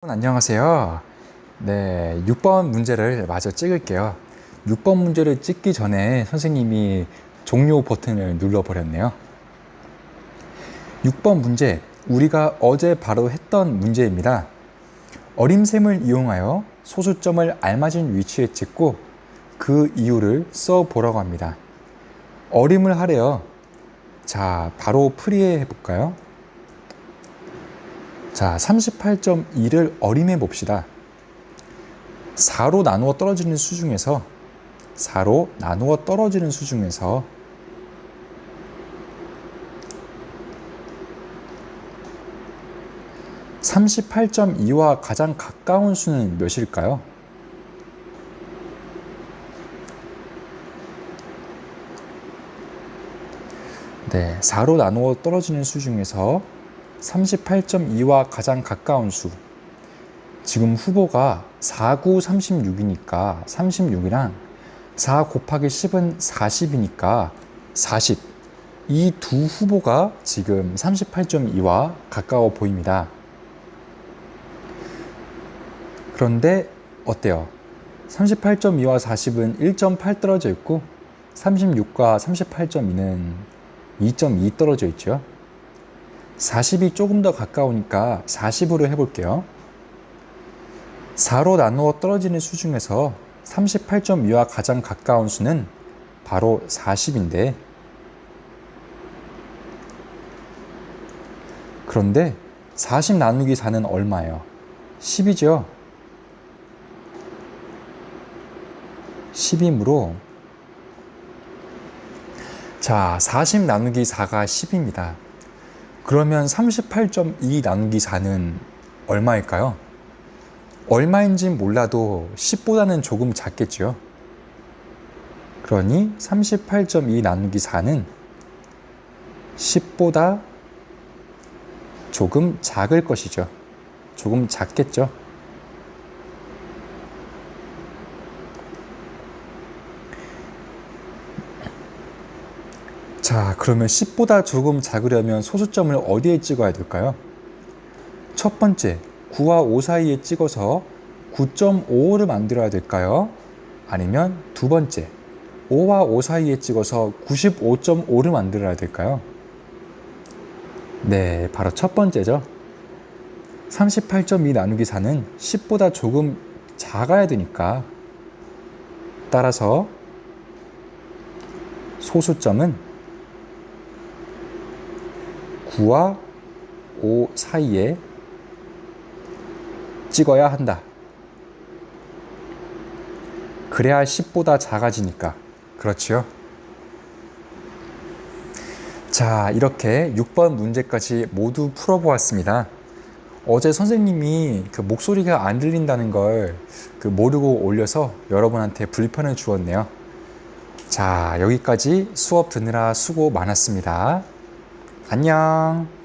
안녕하세요. 네, 6번 문제를 마저 찍을게요. 6번 문제를 찍기 전에 선생님이 종료 버튼을 눌러버렸네요. 6번 문제, 우리가 어제 바로 했던 문제입니다. 어림셈을 이용하여 소수점을 알맞은 위치에 찍고 그 이유를 써보라고 합니다. 어림을 하래요. 자, 바로 풀이해 볼까요? 자, 38.2를 어림해 봅시다. 4로 나누어 떨어지는 수 중에서 4로 나누어 떨어지는 수 중에서 (38.2와) 가장 가까운 수는 몇일까요? 네, 4로 나누어 떨어지는 수 중에서 38.2와 가장 가까운 수. 지금 후보가 4, 9, 36이니까 36이랑 4 곱하기 10은 40이니까 40. 이 두 후보가 지금 38.2와 가까워 보입니다. 그런데 어때요? 38.2와 40은 1.8 떨어져 있고 36과 38.2는 2.2 떨어져 있죠. 40이 조금 더 가까우니까 40으로 해볼게요. 4로 나누어 떨어지는 수 중에서 38.2와 가장 가까운 수는 바로 40인데 그런데 40 나누기 4는 얼마예요? 10이죠. 10이므로 자, 40 나누기 4가 10입니다. 그러면 38.2 나누기 4는 얼마일까요? 얼마인지 몰라도 10보다는 조금 작겠죠. 그러니 38.2 나누기 4는 10보다 조금 작을 것이죠. 조금 작겠죠. 자, 그러면 10보다 조금 작으려면 소수점을 어디에 찍어야 될까요? 첫 번째, 9와 5 사이에 찍어서 9.55를 만들어야 될까요? 아니면 두 번째, 5와 5 사이에 찍어서 95.5를 만들어야 될까요? 네, 바로 첫 번째죠. 38.2 나누기 4는 10보다 조금 작아야 되니까 따라서 소수점은 9와 5 사이에 찍어야 한다. 그래야 10보다 작아지니까. 그렇지요? 자, 이렇게 6번 문제까지 모두 풀어보았습니다. 어제 선생님이 그 목소리가 안 들린다는 걸 그 모르고 올려서 여러분한테 불편을 주었네요. 자, 여기까지 수업 듣느라 수고 많았습니다. 안녕.